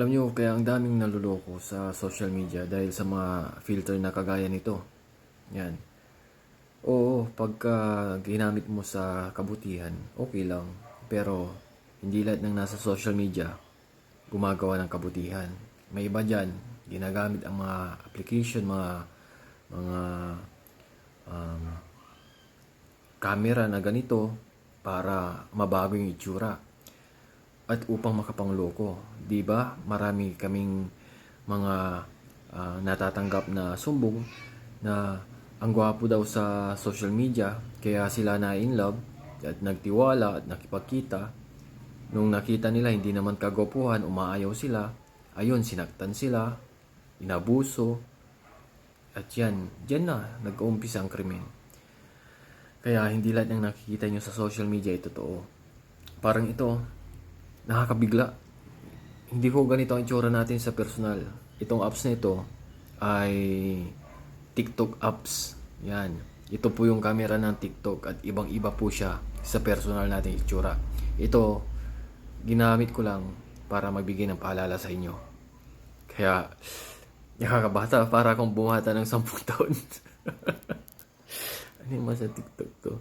Alam nyo, kaya ang daming naluloko sa social media dahil sa mga filter na kagaya nito. Yan. Oo, pagka ginamit mo sa kabutihan, okay lang. Pero, hindi lahat ng nasa social media gumagawa ng kabutihan. May iba dyan, ginagamit ang mga application, mga mga um, camera na ganito para mabago yung itsura at upang makapangloko. 'Di ba? Marami kaming mga ah, natatanggap na sumbong na ang gwapo daw sa social media kaya sila na in love at nagtiwala at nakipagkita. Nung nakita nila hindi naman kagwapuhan, umaayaw sila. Ayun, sinaktan sila, inabuso. At yan, dyan na, nag-uumpisa ang krimen. Kaya hindi lahat ng nakikita nyo sa social media ay totoo. Parang ito, nakakabigla. Hindi ko ganito ang itsura natin sa personal. Itong apps na ito ay TikTok apps. Yan. Ito po yung camera ng TikTok at ibang-iba po siya sa personal natin itsura. Ito, ginamit ko lang para magbigay ng paalala sa inyo. Kaya, nakakabata para akong bumata ng 10 taon. ano yung sa TikTok to?